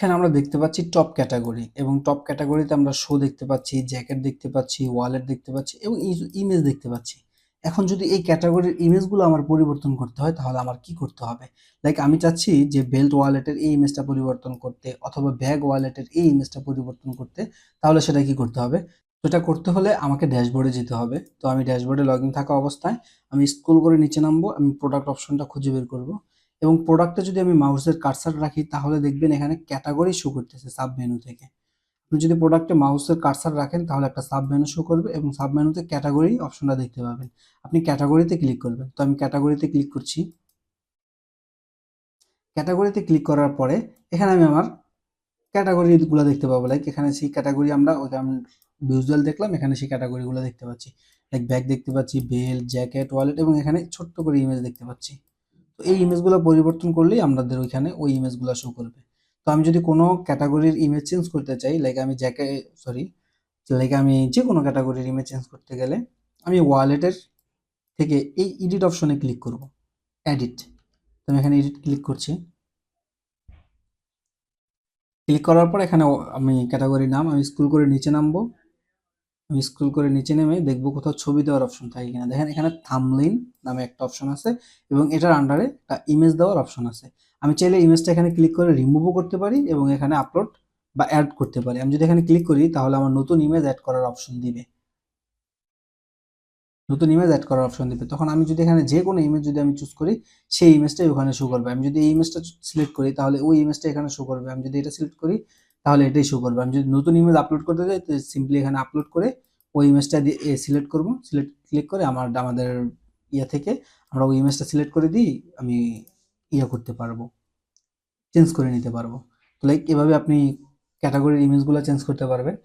এখানে আমরা দেখতে পাচ্ছি টপ ক্যাটাগরি এবং টপ ক্যাটাগরিতে আমরা শো দেখতে পাচ্ছি জ্যাকেট দেখতে পাচ্ছি ওয়ালেট দেখতে পাচ্ছি এবং ইমেজ দেখতে পাচ্ছি। এখন যদি এই ক্যাটাগরির ইমেজগুলো আমার পরিবর্তন করতে হয়, তাহলে আমার কি করতে হবে? লাইক আমি চাচ্ছি যে বেল্ট ওয়ালেটের এই ইমেজটা পরিবর্তন করতে অথবা ব্যাগ ওয়ালেটের এই ইমেজটা পরিবর্তন করতে, তাহলে সেটা কি করতে হবে? সেটা করতে হলে আমাকে ড্যাশবোর্ডে যেতে হবে। তো আমি ড্যাশবোর্ডে লগ ইন থাকা অবস্থায় আমি স্ক্রল করে নিচে নামবো, আমি প্রোডাক্ট অপশনটা খুঁজে বের করব। এবং প্রোডাক্টে যদি আমি মাউসের কার্সার রাখি, তাহলে দেখবেন এখানে ক্যাটাগরি শো করতেছে সাব মেনু থেকে। আপনি যদি প্রোডাক্টে মাউসের কার্সার রাখেন, তাহলে একটা সাব মেনু শো করবে এবং সাব মেনুতে ক্যাটাগরি অপশনটা দেখতে পাবেন। আপনি ক্যাটাগরিতে ক্লিক করবেন। তো আমি ক্যাটাগরিতে ক্লিক করছি। ক্যাটাগরিতে ক্লিক করার পরে, এখানে আমি আমার ক্যাটাগরিগুলো দেখতে পাবো। লাইক এখানে সেই ক্যাটাগরি আমরা ভিজুয়াল দেখলাম, এখানে সেই ক্যাটাগরিগুলো দেখতে পাচ্ছি। লাইক ব্যাগ দেখতে পাচ্ছি বেল্ট জ্যাকেট ওয়ালেট এবং এখানে ছোট্ট করে ইমেজ দেখতে পাচ্ছি। তো এই ইমেজগুলো পরিবর্তন করলেই আমাদের ওইখানে ওই ইমেজগুলো শো করবে। তো আমি যদি কোনো ক্যাটাগরির ইমেজ চেঞ্জ করতে চাই লাইক আমি জ্যাকে সরি লাইক আমি যে কোনো ক্যাটাগরির ইমেজ চেঞ্জ করতে গেলে আমি ওয়ালেটের থেকে এই এডিট অপশনে ক্লিক করব। এডিট তো আমি এখানে এডিট ক্লিক করছি। ক্লিক করার পর এখানে আমি ক্যাটাগরি নাম, আমি স্ক্রল করে নিচে নামবো। আমি স্ক্রল করে নিচে নেমে দেখব কোথাও ছবি দেওয়ার অপশন থাকে কিনা। দেখেন এখানে থামলিন নামে একটা অপশন আছে এবং এটার আন্ডারে একটা ইমেজ দেওয়ার অপশন আছে। আমি চাইলে ইমেজটা এখানে ক্লিক করে রিমুভও করতে পারি এবং এখানে আপলোড বা অ্যাড করতে পারি। আমি যদি এখানে ক্লিক করি তাহলে আমার নতুন ইমেজ অ্যাড করার অপশন দিবে। নতুন ইমেজ অ্যাড করার অপশন দিবে। তখন আমি যদি এখানে যে কোনো ইমেজ যদি আমি চুজ করি, সেই ইমেজটাই ওখানে শো করবে। আমি যদি এই ইমেজটা সিলেক্ট করি তাহলে ওই ইমেজটা এখানে শো করবে। আমি যদি এটা সিলেক্ট করি তাহলে এটাই শো করবে। আমি যদি নতুন ইমেজ আপলোড করতে চাই তো সিম্পলি এখানে আপলোড করে ওই ইমেজটা দিয়ে সিলেক্ট করব। সিলেক্ট ক্লিক করে আমার, আমাদের ইয়ে থেকে আমরা ওই ইমেজটা সিলেক্ট করে দিই আমি ইয়ে করতে পারব। চেঞ্জ করে নিতে পারব। তো লাইক এভাবে আপনি ক্যাটাগরির ইমেজগুলো চেঞ্জ করতে পারবেন।